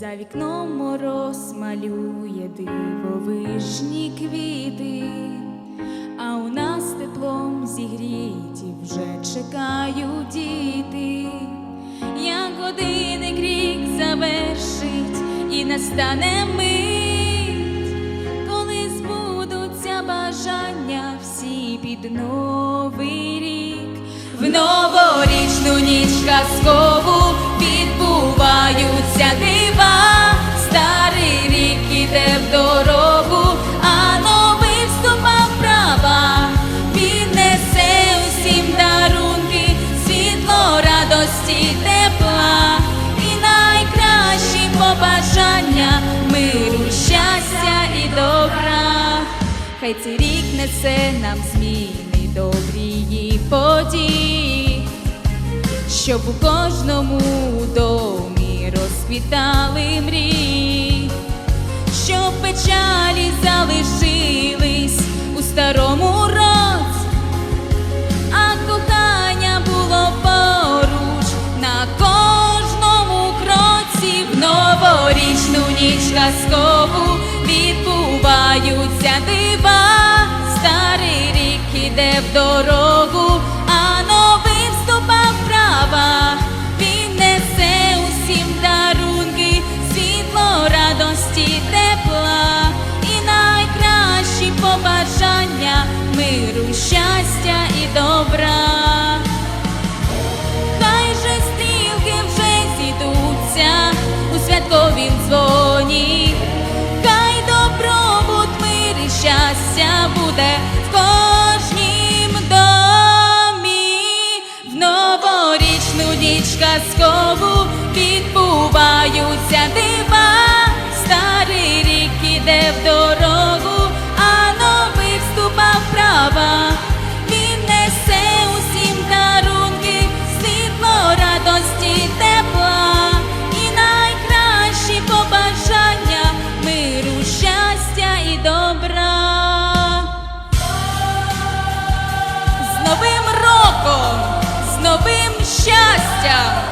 За вікном мороз малює дивовижні квіти, а у нас теплом зігріті вже чекають діти, як годинник рік завершить і настане мить, коли збудуться бажання всі під новий рік. В новорічну ніч казкову Хай цей рік несе нам зміни, добрії події, щоб у кожному домі розквітали мрії, щоб печалі залишились у старому році, а кохання було поруч на кожному кроці в новорічну ніч казкову відбуваються дива, старий рік іде в дорогу, а новий вступав права. Він несе усім дарунки, світло, радості, тепла і найкращі побажання миру, щастя і добра. Буде в кожнім домі, в новорічну ніч казкову відбуваються дива, старий рік іде в 진짜.